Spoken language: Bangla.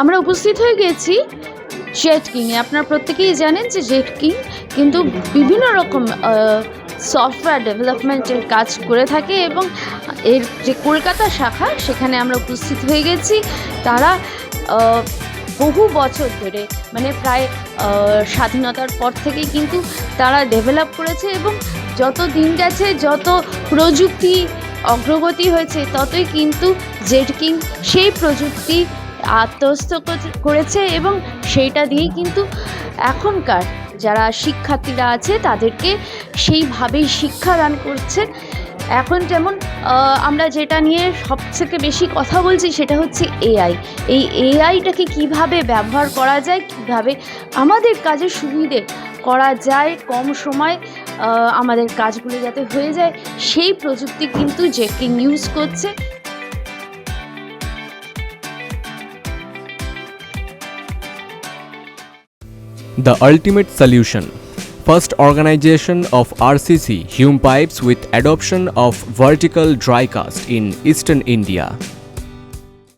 আমরা উপস্থিত হয়ে গেছি জেট কিংয়ে আপনারা প্রত্যেকেই জানেন যে জেট কিং কিন্তু বিভিন্ন রকম সফটওয়্যার ডেভেলপমেন্টের কাজ করে থাকে এবং এর যে কলকাতা শাখা, সেখানে আমরা উপস্থিত হয়ে গেছি। তারা বহু বছর ধরে মানে প্রায় স্বাধীনতার পর থেকেই কিন্তু তারা ডেভেলপ করেছে এবং যত দিন গেছে, যত প্রযুক্তি অগ্রগতি হয়েছে, ততই কিন্তু জেড কিং সেই প্রযুক্তি আত্মস্থ করেছে এবং সেইটা দিয়েই কিন্তু এখনকার যারা শিক্ষার্থীরা আছে, তাদেরকে সেইভাবেই শিক্ষাদান করছে এখন যেমন আমরা যেটা নিয়ে সবথেকে বেশি কথা বলছি সেটা হচ্ছে এআই। এই এআইটাকে কীভাবে ব্যবহার করা যায়, কীভাবে আমাদের কাজের সুবিধে করা যায়, কম সময় আমাদের কাজগুলো যাতে হয়ে যায়, সেই প্রযুক্তি কিন্তু জেকিং ইউজ করছে। The ultimate solution. First organization of RCC Hume Pipes with adoption of vertical dry cast in eastern India.